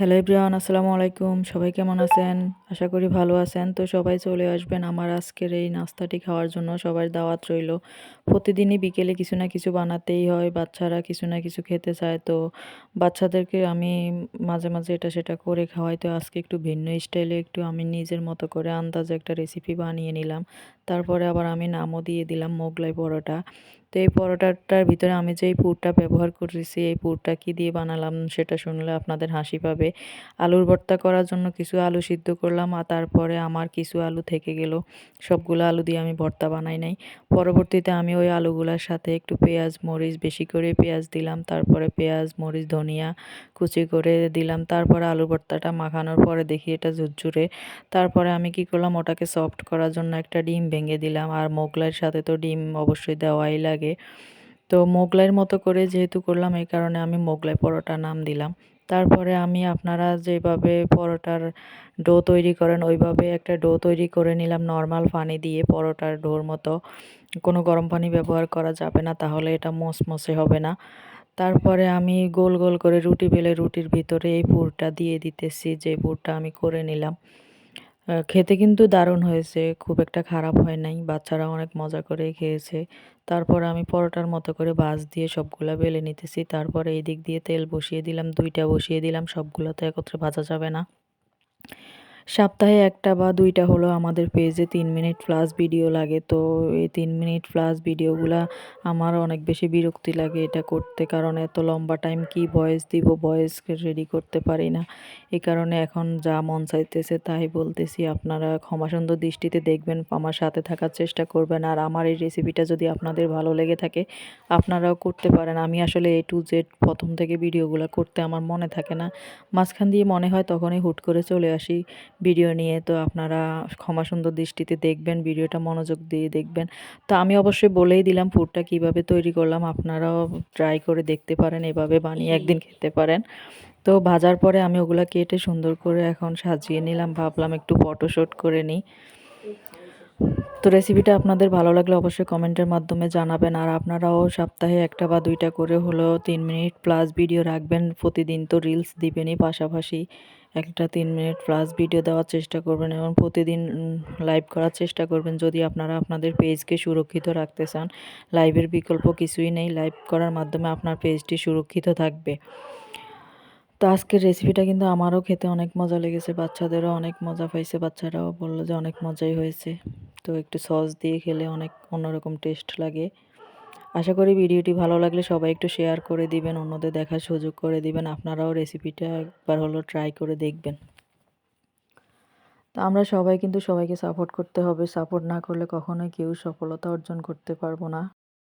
Hello everyone আসসালামু আলাইকুম। সবাই কেমন আছেন? আশা করি ভালো আছেন। তো সবাই চলে আসবেন আমার আজকের এই নাস্তাটি খাওয়ার জন্য। সবার দাওয়াত রইল। প্রতিদিনই বিকেলে কিছু না কিছু বানাতেই হয়। বাচ্চারা কিছু না কিছু খেতে চায়। তো বাচ্চাদেরকে আমি মাঝে মাঝে এটা সেটা করে খাওয়াই। তো আজকে একটু ভিন্ন স্টাইলে একটু আমি নিজের মতো করে আন্দাজে একটা রেসিপি বানিয়ে নিলাম। তারপরে আবার আমি নামও দিয়ে দিলাম মোগলাই পরোটা। তো এই পরোটাটার ভিতরে আমি যে এই পুরটা ব্যবহার করেছি, এই পুরটা কি দিয়ে বানালাম সেটা শুনলে আপনাদের হাসি পাবে। আলুর ভর্তা করার জন্য কিছু আলু সিদ্ধ করলাম আর তারপরে আমার কিছু আলু থেকে গেল। সবগুলো আলু দিয়ে আমি ভর্তা বানাই নাই। পরবর্তীতে আমি ওই আলুগুলোর সাথে একটু পেঁয়াজ, মরিচ, বেশি করে পেঁয়াজ দিলাম, তারপরে পেঁয়াজ, মরিচ, ধনিয়া কুচি করে দিলাম। তারপরে আলু ভর্তাটা মাখানোর পরে দেখি এটা ঝুরঝুরে। তারপরে আমি কি করলাম, ওটাকে সফট করার জন্য একটা ডিম ভেঙে দিলাম। আর মোগলাইয়ের সাথে তো ডিম অবশ্যই দেওয়াই লাগে। তো মোগলাইয়ের মতো করে যেহেতু করলাম, এই কারণে আমি মোগলাই পরোটা নাম দিলাম। তারপরে আমি আপনারা যেভাবে পরোটার ডো তৈরি করেন, ওইভাবে একটা ডো তৈরি করে নিলাম নর্মাল পানি দিয়ে পরোটার ডোর মতো। কোনো গরম পানি ব্যবহার করা যাবে না, তাহলে এটা মসমসে হবে না। তারপরে আমি গোল গোল করে রুটি বেলে রুটির ভিতরে এই পুরটা দিয়ে দিতেছি, যে পুরটা আমি করে নিলাম। খেতে কিন্তু দারুণ হয়েছে। খুব একটা খারাপ হয় নাই। বাচ্চারা অনেক মজা করে খেয়েছে। তারপর আমি পরোটার মতো করে বাস দিয়ে সবগুলা বেলে নিতেছি। তারপরে এই দিক দিয়ে তেল বসিয়ে দিলাম, দুইটা বসিয়ে দিলাম, সবগুলো তো একত্রে ভাজা যাবে না। সপ্তাহে একটা বা দুইটা হলো আমাদের পেজে তিন মিনিট প্লাস ভিডিও লাগে। তো এই তিন মিনিট প্লাস ভিডিওগুলো আমার অনেক বেশি বিরক্তি লাগে এটা করতে। কারণ এত লম্বা টাইম কি ভয়েস দিব? ভয়েস রেডি করতে পারি না। এই কারণে এখন যা মন চাইতেছে তাই বলতেছি, আপনারা ক্ষমা সুন্দর দৃষ্টিতে দেখবেন, আমার সাথে থাকার চেষ্টা করবেন। আর আমার এই রেসিপিটা যদি আপনাদের ভালো লেগে থাকে, আপনারাও করতে পারেন। আমি আসলে এ টু জেড প্রথম থেকে ভিডিওগুলো করতে আমার মনে থাকে না। মাঝখান দিয়ে মনে হয় তখনই হুট করে চলে আসি। ভিডিও নিয়ে। তো আপনারা ক্ষমা সুন্দর দৃষ্টিতে দেখবেন ভিডিওটা মনোযোগ দিয়ে দেখবেন। তো আমি অবশ্যই বলেই দিলাম ফুডটা কীভাবে তৈরি করলাম। আপনারাও ট্রাই করে দেখতে পারেন এভাবে বানিয়ে একদিন খেতে পারেন। তো ভাজার পরে আমি ওগুলো কেটে সুন্দর করে এখন সাজিয়ে নিলাম। ভাবলাম একটু ফটোশ্যুট করে নিই। তো রেসিপিটা আপনাদের ভালো লাগলে অবশ্যই কমেন্টের মাধ্যমে জানাবেন। আর আপনারাও সপ্তাহে একটা বা দুইটা করে হলেও তিন মিনিট প্লাস ভিডিও রাখবেন। প্রতিদিন তো রিলস দিবেনই পাশাপাশি। একটা তিন মিনিট প্লাস ভিডিও দেওয়ার চেষ্টা করবেন এবং প্রতিদিন লাইভ করার চেষ্টা করবেন। যদি আপনারা আপনাদের পেজকে সুরক্ষিত রাখতে চান লাইভের বিকল্প কিছুই নেই। লাইভ করার মাধ্যমে আপনার পেজটি সুরক্ষিত থাকবে। তো আজকের রেসিপিটা কিন্তু আমারও খেতে অনেক মজা লেগেছে। বাচ্চাদেরও অনেক মজা পাইছে। বাচ্চারাও বলল যে অনেক মজাই হয়েছে। তো একটু সস দিয়ে খেলে অনেক অন্যরকম টেস্ট লাগে। আশা করি ভিডিওটি ভালো লাগলে সবাই একটু শেয়ার করে দিবেন, অন্যদের দেখার সুযোগ করে দিবেন। আপনারাও রেসিপিটা একবার হলো ট্রাই করে দেখবেন। তো আমরা সবাই কিন্তু সবাইকে সাপোর্ট করতে হবে। সাপোর্ট না করলে কখনোই কেউ সফলতা অর্জন করতে পারব না।